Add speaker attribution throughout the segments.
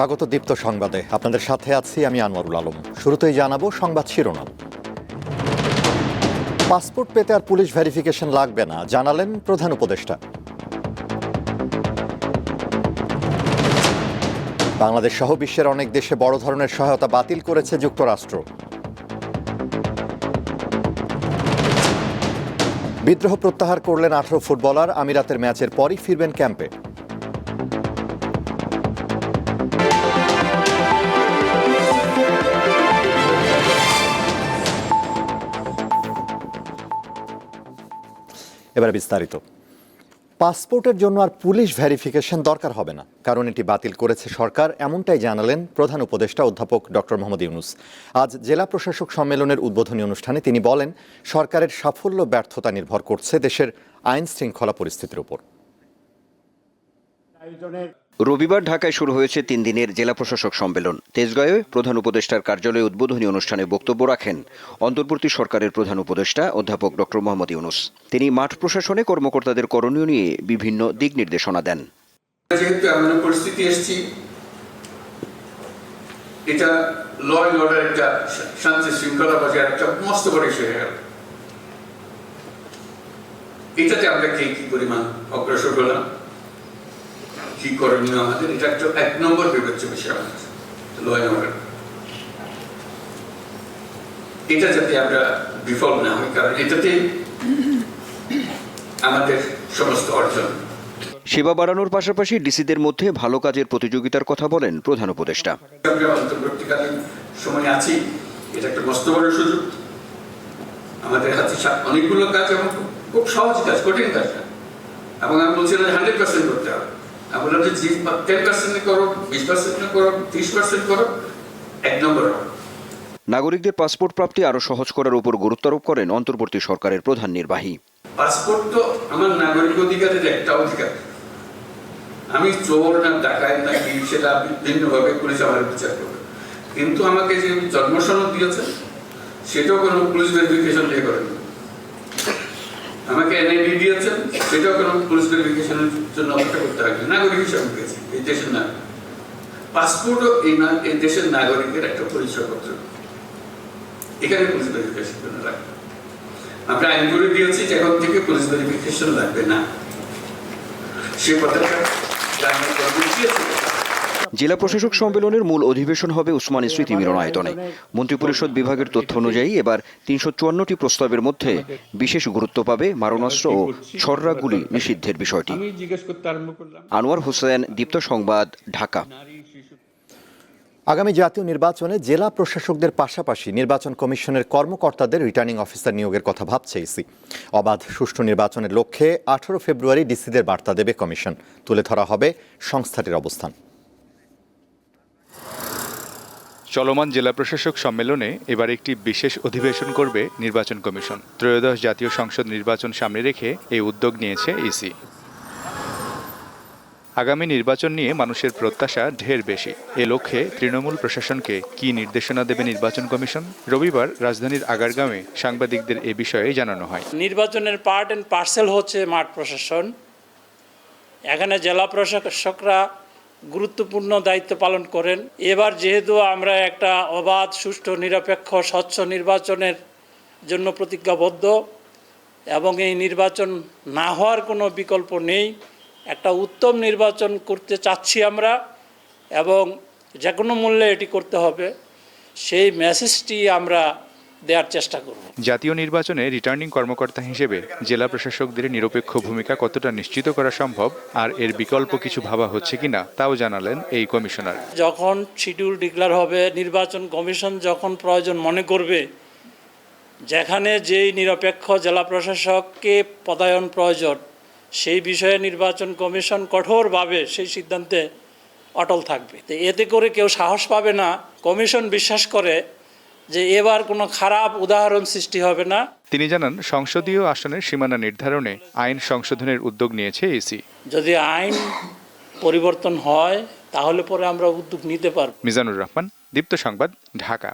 Speaker 1: স্বাগত দীপ্ত সংবাদে। আপনাদের সাথে আছি আমি আনোয়ারুল আলম। শুরুতেই জানাব সংবাদ শিরোনাম। পাসপোর্ট পেতে আর পুলিশ ভেরিফিকেশন লাগবে না, জানালেন প্রধান উপদেষ্টা। বাংলাদেশ সহ বিশ্বের অনেক দেশে বড় ধরনের সহায়তা বাতিল করেছে যুক্তরাষ্ট্র। বিদ্রোহ প্রত্যাহার করলেন আঠারো ফুটবলার, আমিরাতের ম্যাচের পরই ফিরবেন ক্যাম্পে। এবার বিস্তারিত। পাসপোর্টের জন্য আর পুলিশ ভেরিফিকেশন দরকার হবে না। কারণ এটি বাতিল করেছে সরকার, এমনটাই জানালেন প্রধান উপদেষ্টা অধ্যাপক ডক্টর মোহাম্মদ ইউনুস। আজ জেলা প্রশাসক সম্মেলনের উদ্বোধনী অনুষ্ঠানে তিনি বলেন, সরকারের সাফল্য ব্যর্থতা নির্ভর করছে দেশের আইন শৃঙ্খলা পরিস্থিতির উপর।
Speaker 2: রবিবার ঢাকায় শুরু হয়েছে তিন দিনের জেলা প্রশাসক সম্মেলন। তেজগাঁয়ে প্রধান উপদেষ্টার কার্যালয়ে উদ্বোধনী অনুষ্ঠানে বক্তব্য রাখেন অন্তর্বর্তী সরকারের প্রধান উপদেষ্টা অধ্যাপক ডক্টর মোহাম্মদ ইউনুস। তিনি মাঠ প্রশাসনে কর্মকর্তাদের করণীয় নিয়ে বিভিন্ন দিক নির্দেশনা দেন।
Speaker 3: যেহেতু এমন পরিস্থিতি এসছি এটা ল অ্যান্ড অর্ডার একটা শান্তি শৃঙ্খলা বজায় একটা মস্ত বড় ইস্যু হয়ে গেল। এটাতে আমরা কে কি পরিমাণ অগ্রসর হলাম? কি করণীয় আমাদের? এটা একটা এক নম্বর বিবেচ্য বিষয় আমাদের। ল অ্যান্ড অর্ডার এটা যাতে আমরা বিফল না হই কারণ এটাতে আমাদের সমস্ত অর্জন।
Speaker 2: সেবা বাড়ানোর পাশাপাশি ডিসিদের মধ্যে ভালো কাজের প্রতিযোগিতার কথা বলেন প্রধান উপদেষ্টা।
Speaker 3: অন্তর্বর্তীকালীন সময় আছি এটা একটা মস্ত বড় সুযোগ। আমাদের হাতে অনেকগুলো কাজ এবং খুব- খুব সহজ কাজ কঠিন কাজ। এবং আমি বলছিলাম হান্ড্রেড পার্সেন্ট করতে হবে। আমি বললাম যে টেন পার্সেন্ট করো বিশ পার্সেন্ট করো ত্রিশ পার্সেন্ট করো এক নম্বর
Speaker 2: নাগরিকদের পাসপোর্ট প্রাপ্তি আরও সহজ করার উপর গুরুত্ব আরোপ করেন অন্তর্বর্তী সরকারের প্রধান নির্বাহী।
Speaker 3: পাসপোর্ট তো আমার নাগরিক অধিকারের একটা অধিকার। আমি চোর না ডাকায় না কি সেটা ভিন্নভাবে পুলিশ আমার বিচার করবে। কিন্তু আমাকে যে জন্ম সনদ দিয়েছে সেটাও কোনো পুলিশ ভেরিফিকেশন দিয়ে করেনি। আমাকে এনআইডি দিয়েছেন সেটাও কোনো পুলিশ ভেরিফিকেশনের জন্য অপেক্ষা করতে হবে নাগরিক হিসাবে পেয়েছি, এই দেশের নাগরিক। পাসপোর্টও এই না, এই দেশের নাগরিকের একটা পরিচয়পত্র এখানে পুলিশ ভেরিফিকেশন জন্য লাগবে। আমরা আইন করে দিয়েছি যে এখন থেকে পুলিশ ভেরিফিকেশন লাগবে না। সে কথাটা
Speaker 2: জেলা প্রশাসক সম্মেলনের মূল অধিবেশন হবে উসমানী স্মৃতি মিলনায়তনে। মন্ত্রিপরিষদ বিভাগের তথ্য অনুযায়ী এবার তিনশো চুয়ান্নটি প্রস্তাবের মধ্যে বিশেষ গুরুত্ব পাবে মারণাস্ত্র ও ছররা গুলি নিষিদ্ধের বিষয়টি। আনোয়ার হোসেন দীপ্ত সংবাদ ঢাকা।
Speaker 1: আগামী জাতীয় নির্বাচনে জেলা প্রশাসকদের পাশাপাশি নির্বাচন কমিশনের কর্মকর্তাদের রিটার্নিং অফিসার নিয়োগের কথা ভাবছে ইসি। অবাধ সুষ্ঠু নির্বাচনের লক্ষ্যে আঠারো ফেব্রুয়ারি ডিসিদের বার্তা দেবে কমিশন। তুলে ধরা হবে সংস্থাটির অবস্থান।
Speaker 4: চলমান জেলা প্রশাসক সম্মেলনে এবার একটি বিশেষ অধিবেশন করবে নির্বাচন কমিশন। ত্রয়োদশ জাতীয় সংসদ নির্বাচন সামনে রেখে এই উদ্যোগ নিয়েছে ইসি। আগামী নির্বাচন নিয়ে মানুষের প্রত্যাশা ঢের বেশি। এ লক্ষ্যে তৃণমূল প্রশাসনকে কি নির্দেশনা দেবে নির্বাচন কমিশন? রবিবার রাজধানীর আগারগাঁওয়ে সাংবাদিকদের এ বিষয়ে জানানো হয়।
Speaker 5: নির্বাচনের পার্ট অ্যান্ড পার্সেল হচ্ছে মাঠ প্রশাসন। এখানে জেলা প্রশাসকরা গুরুত্বপূর্ণ দায়িত্ব পালন করেন। এবার যেহেতু আমরা একটা অবাধ, সুষ্ঠু, নিরপেক্ষ, স্বচ্ছ নির্বাচনের জন্য প্রতিজ্ঞাবদ্ধ এবং এই নির্বাচন না হওয়ার কোনো বিকল্প নেই, একটা উত্তম নির্বাচন করতে চাচ্ছি আমরা এবং যে কোনো মূল্যে এটি করতে হবে, সেই মেসেজটি আমরা দেওয়ার চেষ্টা করব।
Speaker 4: জাতীয় নির্বাচনে রিটার্নিং কর্মকর্তা হিসেবে জেলা প্রশাসকদের নিরপেক্ষ ভূমিকা কতটা নিশ্চিত করা সম্ভব আর এর বিকল্প কিছু ভাবা হচ্ছে কিনা তাও জানালেন এই কমিশনার।
Speaker 5: যখন শিডিউল ডিক্লেয়ার হবে নির্বাচন কমিশন যখন প্রয়োজন মনে করবে যেখানে যেই নিরপেক্ষ জেলা প্রশাসককে পদায়ন প্রয়োজন সেই বিষয়ে নির্বাচন কমিশন কঠোরভাবে সেই সিদ্ধান্তে অটল থাকবে। তো এতে করে কেউ সাহস পাবে না। কমিশন বিশ্বাস করে যে এবার কোনো খারাপ উদাহরণ সৃষ্টি হবে না।
Speaker 4: তিনি জানান সংসদীয় আসনের সীমানা নির্ধারণে আইন সংশোধনের উদ্যোগ নিয়েছে এসি।
Speaker 5: যদি আইন পরিবর্তন হয় তাহলে পরে আমরা উদ্যোগ নিতে পারব।
Speaker 4: মিজানুর রহমান দীপ্ত সংবাদ ঢাকা।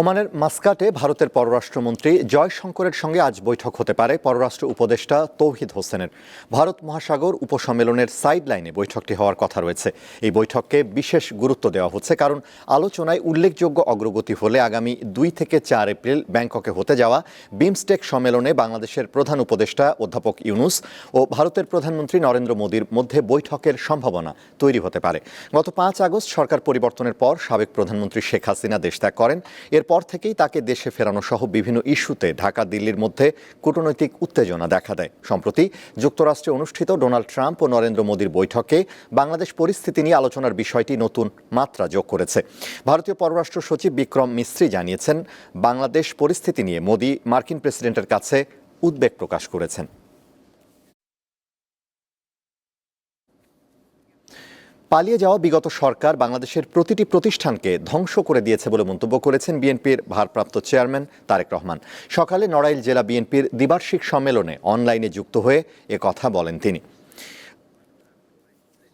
Speaker 1: ওমানের মাস্কাটে ভারতের পররাষ্ট্রমন্ত্রী জয়শঙ্করের সঙ্গে আজ বৈঠক হতে পারে পররাষ্ট্র উপদেষ্টা তৌহিদ হোসেনের। ভারত মহাসাগর উপসম্মেলনের সাইড লাইনে বৈঠকটি হওয়ার কথা রয়েছে। এই বৈঠককে বিশেষ গুরুত্ব দেওয়া হচ্ছে কারণ আলোচনায় উল্লেখযোগ্য অগ্রগতি হলে আগামী দুই থেকে চার এপ্রিল ব্যাংককে হতে যাওয়া বিমস্টেক সম্মেলনে বাংলাদেশের প্রধান উপদেষ্টা অধ্যাপক ইউনুস ও ভারতের প্রধানমন্ত্রী নরেন্দ্র মোদীর মধ্যে বৈঠকের সম্ভাবনা তৈরি হতে পারে। গত পাঁচ আগস্ট সরকার পরিবর্তনের পর সাবেক প্রধানমন্ত্রী শেখ হাসিনা দেশ ত্যাগ করেন। এরপর থেকেই তাকে দেশে ফেরানো সহ বিভিন্ন ইস্যুতে ঢাকা, দিল্লির মধ্যে কূটনৈতিক উত্তেজনা দেখা দেয়। সম্প্রতি যুক্তরাষ্ট্রে অনুষ্ঠিত ডোনাল্ড ট্রাম্প ও নরেন্দ্র মোদীর বৈঠকে বাংলাদেশ পরিস্থিতি নিয়ে আলোচনার বিষয়টি নতুন মাত্রা যোগ করেছে। ভারতীয় পররাষ্ট্র সচিব বিক্রম মিস্ত্রি জানিয়েছেন, বাংলাদেশ পরিস্থিতি নিয়ে মোদী মার্কিন প্রেসিডেন্টের কাছে উদ্বেগ প্রকাশ করেছেন। পালিয়ে যাওয়া বিগত সরকার বাংলাদেশের প্রতিটি প্রতিষ্ঠানকে ধ্বংস করে দিয়েছে বলে মন্তব্য করেছেন বিএনপির ভারপ্রাপ্ত চেয়ারম্যান তারেক রহমান। সকালে নড়াইল জেলা বিএনপির দ্বিবার্ষিক সম্মেলনে অনলাইনে যুক্ত হয়ে এ কথা বলেন তিনি।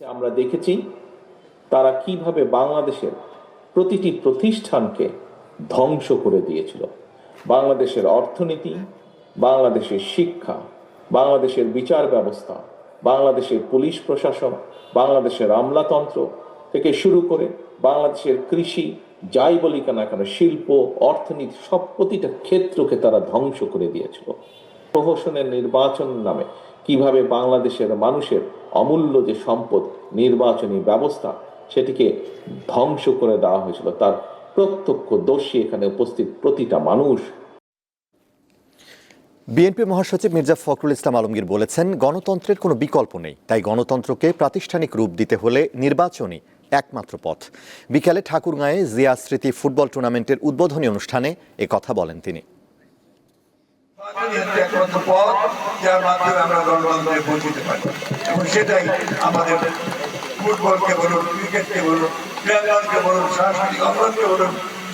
Speaker 6: আমরা দেখেছি তারা কীভাবে বাংলাদেশের প্রতিটি প্রতিষ্ঠানকে ধ্বংস করে দিয়েছিল। বাংলাদেশের অর্থনীতি, বাংলাদেশের শিক্ষা, বাংলাদেশের বিচার ব্যবস্থা বাংলাদেশের পুলিশ প্রশাসন, বাংলাদেশের আমলাতন্ত্র থেকে শুরু করে বাংলাদেশের কৃষি, যাই বলি কেন কেন, শিল্প, অর্থনীতি, সব প্রতিটা ক্ষেত্রকে তারা ধ্বংস করে দিয়েছিল। প্রহসনের নির্বাচন নামে কীভাবে বাংলাদেশের মানুষের অমূল্য যে সম্পদ নির্বাচনী ব্যবস্থা, সেটিকে ধ্বংস করে দেওয়া হয়েছিল, তার প্রত্যক্ষ দোষী এখানে উপস্থিত প্রতিটা মানুষ
Speaker 1: বিএনপি মহাসচিব মির্জা ফখরুল ইসলাম আলমগীর বলেছেন, গণতন্ত্রের কোনো বিকল্প নেই। তাই গণতন্ত্রকে প্রাতিষ্ঠানিক রূপ দিতে হলে নির্বাচনই একমাত্র পথ। বিকালে ঠাকুরগাঁয়ে জিয়া স্মৃতি ফুটবল টুর্নামেন্টের উদ্বোধনী অনুষ্ঠানে এ কথা বলেন তিনি।
Speaker 7: আমাদের ফুটবলকে বলুন, ক্রিকেটকে বলুন বলুন, সাংস্কৃতিক অঙ্গনকে বলুন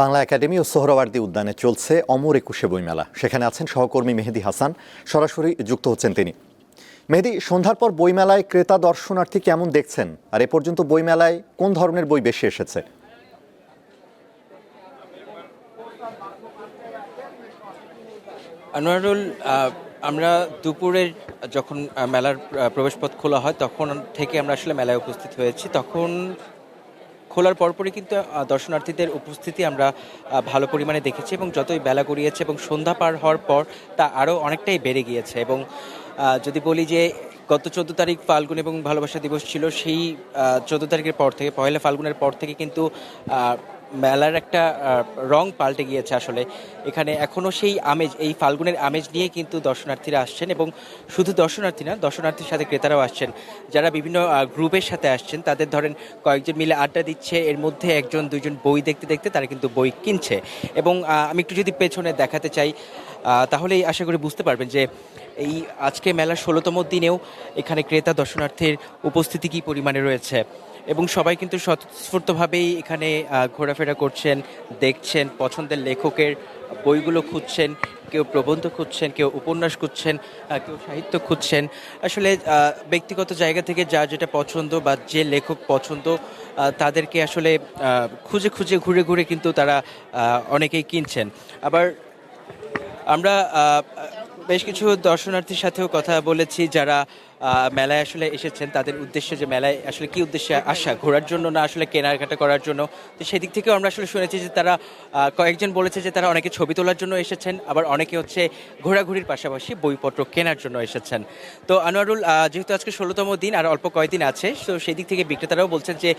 Speaker 1: বাংলা একাডেমি ও সোহরাওয়ার্দী উদ্যানে চলছে অমর একুশে বইমেলা। সেখানে আছেন সহকর্মী মেহেদি হাসান, সরাসরি যুক্ত হচ্ছেন তিনি। মেহেদি, সন্ধ্যার পর বইমেলায় ক্রেতা দর্শনার্থী কেমন দেখছেন? আর এ পর্যন্ত বইমেলায় কোন ধরনের বই বেশি এসেছে?
Speaker 8: আনোয়ারুল আমরা দুপুরের যখন মেলার প্রবেশপথ খোলা হয়, তখন থেকে আমরা আসলে মেলায় উপস্থিত হয়েছি। তখন খোলার পরপরই কিন্তু দর্শনার্থীদের উপস্থিতি আমরা ভালো পরিমাণে দেখেছি এবং যতই বেলা গড়িয়েছে এবং সন্ধ্যা পার হওয়ার পর তা আরও অনেকটাই বেড়ে গিয়েছে এবং যদি বলি যে গত চোদ্দ তারিখ ফাল্গুন এবং ভালোবাসা দিবস ছিল, সেই চোদ্দ তারিখের পর থেকে, পয়লা ফাল্গুনের পর থেকে কিন্তু মেলার একটা রং পাল্টে গিয়েছে আসলে। এখানে এখনও সেই আমেজ, এই ফাল্গুনের আমেজ নিয়ে কিন্তু দর্শনার্থীরা আসছেন এবং শুধু দর্শনার্থী না, দর্শনার্থীর সাথে ক্রেতারাও আসছেন। যারা বিভিন্ন গ্রুপের সাথে আসছেন, তাদের ধরেন কয়েকজন মিলে আড্ডা দিচ্ছে, এর মধ্যে একজন দুজন বই দেখতে দেখতে তারা কিন্তু বই কিনছে। এবং আমি একটু যদি পেছনে দেখাতে চাই তাহলেই আশা করি বুঝতে পারবেন যে এই আজকে মেলার ষোলোতম দিনেও এখানে ক্রেতা, দর্শনার্থীর উপস্থিতি কী পরিমাণে রয়েছে। এবং সবাই কিন্তু স্বতঃস্ফূর্তভাবেই এখানে ঘোরাফেরা করছেন, দেখছেন, পছন্দের লেখকের বইগুলো খুঁজছেন, কেউ প্রবন্ধ খুঁজছেন, কেউ উপন্যাস খুঁজছেন কেউ সাহিত্য খুঁজছেন। আসলে ব্যক্তিগত জায়গা থেকে যা যেটা পছন্দ বা যে লেখক পছন্দ তাদেরকে আসলে খুঁজে খুঁজে, ঘুরে ঘুরে কিন্তু তারা অনেকেই কিনছেন। আবার আমরা বেশ কিছু দর্শনার্থীর সাথেও কথা বলেছি যারা মেলায় আসলে এসেছেন, তাদের উদ্দেশ্যে যে মেলায় আসলে কি উদ্দেশ্যে আসা, ঘোরার জন্য না আসলে কেনাকাটা করার জন্য? তো সেদিক থেকেও আমরা আসলে শুনেছি যে তারা কয়েকজন বলেছে যে তারা অনেকে ছবি তোলার জন্য এসেছেন, আবার অনেকে হচ্ছে ঘোরাঘুরির পাশাপাশি বইপত্র কেনার জন্য এসেছেন। তো আনোয়ারুল যেহেতু আজকে ষোলোতম দিন আর অল্প কয়েকদিন আছে, তো সেই দিক থেকে বিক্রেতারাও বলছেন যে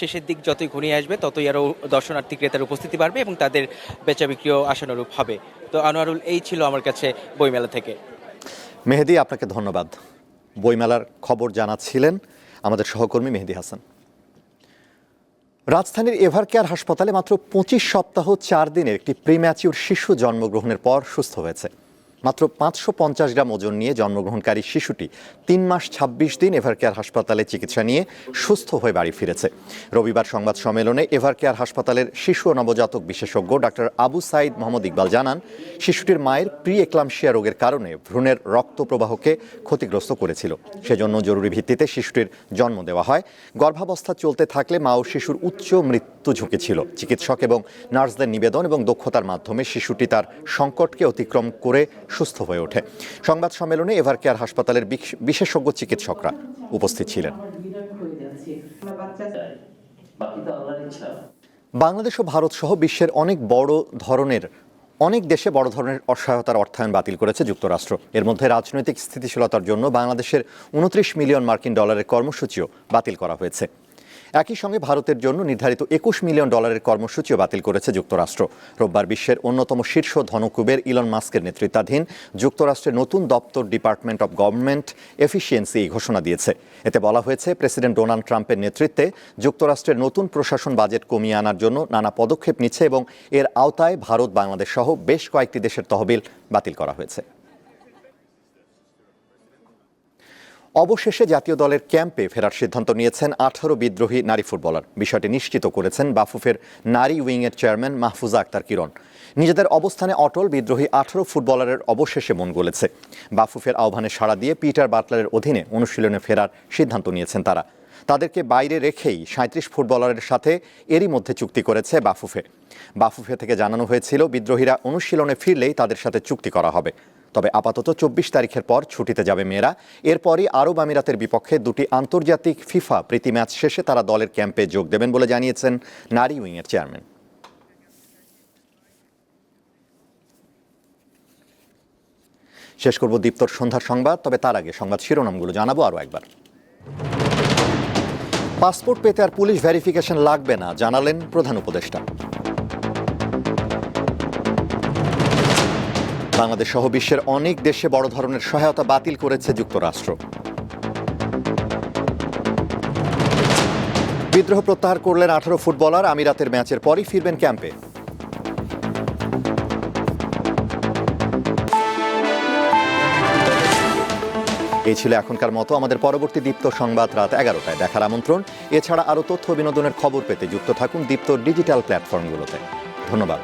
Speaker 8: শেষের দিক যতই ঘনিয়ে আসবে, ততই আরও দর্শনার্থী ক্রেতার উপস্থিতি বাড়বে এবং তাদের বেচা বিক্রিও আশানুরূপ হবে। তো আনোয়ারুল, এই ছিল আমার কাছে বইমেলা থেকে।
Speaker 1: মেহেদি, আপনাকে ধন্যবাদ। বইমেলার খবর জানাচ্ছিলেন আমাদের সহকর্মী মেহেদি হাসান। রাজধানীর এভার কেয়ার হাসপাতালে মাত্র পঁচিশ সপ্তাহ চার দিনের একটি প্রিম্যাচিউর শিশু জন্মগ্রহণের পর সুস্থ হয়েছে। মাত্র পাঁচশো পঞ্চাশ গ্রাম ওজন নিয়ে জন্মগ্রহণকারী শিশুটি তিন মাস ছাব্বিশ দিন এভারকেয়ার হাসপাতালে চিকিৎসা নিয়ে সুস্থ হয়ে বাড়ি ফিরেছে। রবিবার সংবাদ সম্মেলনে এভারকেয়ার হাসপাতালের শিশু ও নবজাতক বিশেষজ্ঞ ডাক্তার আবু সাইদ মোহাম্মদ ইকবাল জানান, শিশুটির মায়ের প্রি এক্লামশিয়া রোগের কারণে ভ্রূণের রক্ত প্রবাহকে ক্ষতিগ্রস্ত করেছিল। সেজন্য জরুরি ভিত্তিতে শিশুটির জন্ম দেওয়া হয়। গর্ভাবস্থা চলতে থাকলে মা ও শিশুর উচ্চ মৃত্যু ঝুঁকি ছিল। চিকিৎসক এবং নার্সদের নিবেদন এবং দক্ষতার মাধ্যমে শিশুটি তার সংকটকে অতিক্রম করে সুস্থ হয়ে ওঠে। সংবাদ সম্মেলনে এভারকেয়ার হাসপাতালের বিশেষজ্ঞ চিকিৎসকরা উপস্থিত ছিলেন। বাংলাদেশ ও ভারত সহ বিশ্বের অনেক বড় ধরনের, অনেক দেশে বড় ধরনের অসহায়তার অর্থায়ন বাতিল করেছে যুক্তরাষ্ট্র। এর মধ্যে রাজনৈতিক স্থিতিশীলতার জন্য বাংলাদেশের উনত্রিশ মিলিয়ন মার্কিন ডলারের কর্মসূচিও বাতিল করা হয়েছে। একই সঙ্গে ভারতের জন্য নির্ধারিত একুশ মিলিয়ন ডলারের কর্মসূচিও বাতিল করেছে যুক্তরাষ্ট্র। রোববার বিশ্বের অন্যতম শীর্ষ ধনকুবের ইলন মাস্কের নেতৃত্বাধীন যুক্তরাষ্ট্রের নতুন দপ্তর ডিপার্টমেন্ট অব গভর্নমেন্ট এফিসিয়েন্সি এই ঘোষণা দিয়েছে। এতে বলা হয়েছে, প্রেসিডেন্ট ডোনাল্ড ট্রাম্পের নেতৃত্বে যুক্তরাষ্ট্রের নতুন প্রশাসন বাজেট কমিয়ে আনার জন্য নানা পদক্ষেপ নিচ্ছে এবং এর আওতায় ভারত, বাংলাদেশ সহ বেশ কয়েকটি দেশের তহবিল বাতিল করা হয়েছে। অবশেষে জাতীয় দলের ক্যাম্পে ফেরার সিদ্ধান্ত নিয়েছেন আঠারো বিদ্রোহী নারী ফুটবলার। বিষয়টি নিশ্চিত করেছেন বাফুফের নারী উইংয়ের চেয়ারম্যান মাহফুজা আক্তার কিরণ। নিজেদের অবস্থানে অটল বিদ্রোহী আঠারো ফুটবলারের অবশেষে মন গলেছে। বাফুফের আহ্বানে সাড়া দিয়ে পিটার বাটলারের অধীনে অনুশীলনে ফেরার সিদ্ধান্ত নিয়েছেন তারা। তাদেরকে বাইরে রেখেই সাঁত্রিশ ফুটবলারের সাথে এরই মধ্যে চুক্তি করেছে বাফুফে। বাফুফে থেকে জানানো হয়েছিল, বিদ্রোহীরা অনুশীলনে ফিরলেই তাদের সাথে চুক্তি করা হবে। তবে আপাতত চব্বিশ তারিখের পর ছুটিতে যাবে মেয়েরা। এরপরই আরব আমিরাতের বিপক্ষে দুটি আন্তর্জাতিক ফিফা প্রীতি ম্যাচ শেষে তারা দলের ক্যাম্পে যোগ দেবেন বলে জানিয়েছেন নারী উইংয়ের চেয়ারম্যান। শেষ করব দীপ্তর সন্ধ্যার সংবাদ, তবে তার আগে সংবাদ শিরোনামগুলো জানাব আরও একবার। পাসপোর্ট পেতে আর পুলিশ ভেরিফিকেশন লাগবে না, জানালেন প্রধান উপদেষ্টা। বাংলাদেশ সহ বিশ্বের অনেক দেশে বড় ধরনের সহায়তা বাতিল করেছে যুক্তরাষ্ট্র। বিদ্রোহ প্রত্যাহার করলেন আঠারো ফুটবলার আমিরাতের ম্যাচের পরই ফিরবেন ক্যাম্পে। এই ছিল এখনকার মতো, আমাদের পরবর্তী দীপ্ত সংবাদ রাত এগারোটায়। দেখার আমন্ত্রণ, এছাড়া আরও তথ্য বিনোদনের খবর পেতে যুক্ত থাকুন দীপ্ত ডিজিটাল প্ল্যাটফর্মগুলোতে। ধন্যবাদ।